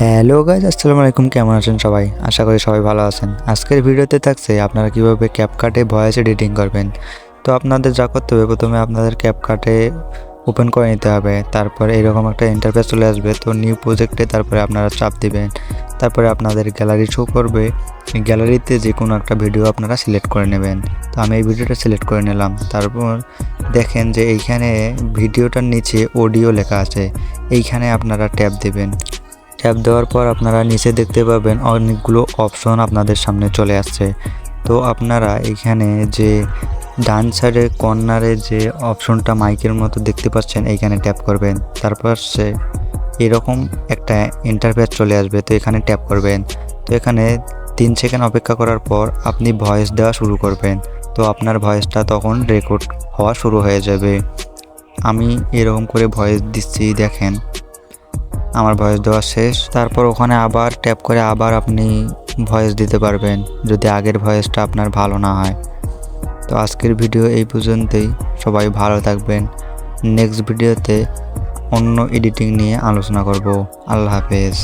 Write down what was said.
Hello guys আসসালামু আলাইকুম। কেমন আছেন সবাই? আশা করি সবাই ভালো আছেন। আজকের ভিডিওতে থাকছে আপনারা কীভাবে ক্যাপকাটে ভয়েস এডিটিং করবেন। তো আপনাদের যা করতে হবে, প্রথমে আপনাদের ক্যাপকাটে ওপেন করে নিতে হবে। তারপরে এরকম একটা ইন্টারফেস চলে আসবে। তো নিউ প্রজেক্টে তারপরে আপনারা চাপ দিবেন। তারপরে আপনাদের গ্যালারি শো করবে। গ্যালারিতে যে কোনো একটা ভিডিও আপনারা সিলেক্ট করে নেবেন। তো আমি এই ভিডিওটা সিলেক্ট করে নিলাম। তারপর দেখেন যে এইখানে ভিডিওটার নিচে অডিও লেখা আছে। এইখানে আপনারা ট্যাপ দেবেন। ট্যাপ দেওয়ার পর আপনারা নিচে দেখতে পাবেন অনেকগুলো অপশন আপনাদের সামনে চলে আসছে। তো আপনারা এখানে যে ডান সাইডে কর্নারে যে অপশনটা মাইকের মতো দেখতে পাচ্ছেন, এইখানে ট্যাপ করবেন। তারপর সে এরকম একটা ইন্টারফেস চলে আসবে, তো এখানে ট্যাপ করবেন। তো এখানে তিন সেকেন্ড অপেক্ষা করার পর আপনি ভয়েস দেওয়া শুরু করবেন। তো আপনার ভয়েসটা তখন রেকর্ড হওয়া শুরু হয়ে যাবে। আমি এরকম করে ভয়েস দিচ্ছি, দেখেন। আমার ভয়েস দেওয়া শেষ। তারপর ওখানে আবার ট্যাপ করে আবার আপনি ভয়েস দিতে পারবেন, যদি আগের ভয়েসটা আপনার ভালো না হয়। তো আজকের ভিডিও এই পর্যন্তই। সবাই ভালো থাকবেন। নেক্সট ভিডিওতে অন্য এডিটিং নিয়ে আলোচনা করব। আল্লাহ হাফেজ।